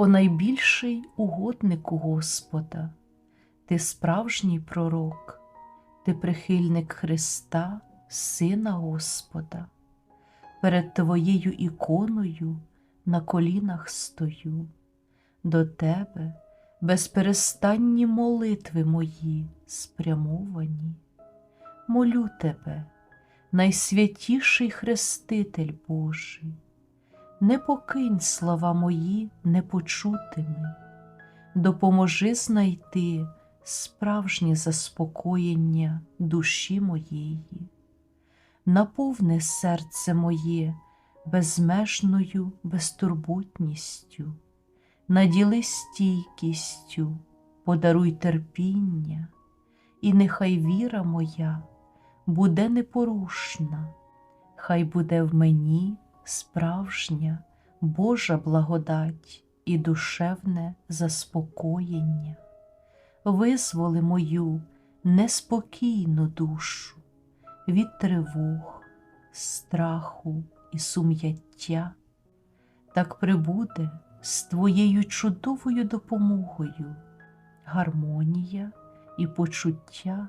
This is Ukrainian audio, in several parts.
О найбільший угоднику Господа, ти справжній пророк, ти прихильник Христа, Сина Господа, перед Твоєю іконою на колінах стою, до Тебе безперестанні молитви мої спрямовані. Молю Тебе, найсвятіший Хреститель Божий, не покинь слова мої непочутими, допоможи знайти справжнє заспокоєння душі моєї, наповни серце моє безмежною безтурботністю, наділи стійкістю, подаруй терпіння, і нехай віра моя буде непорушна, хай буде в мені справжня Божа благодать і душевне заспокоєння. Визволи мою неспокійну душу від тривог, страху і сум'яття, так прибуде з Твоєю чудовою допомогою гармонія і почуття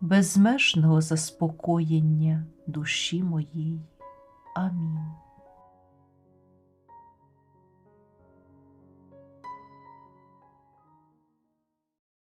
безмежного заспокоєння душі моєї. Амінь.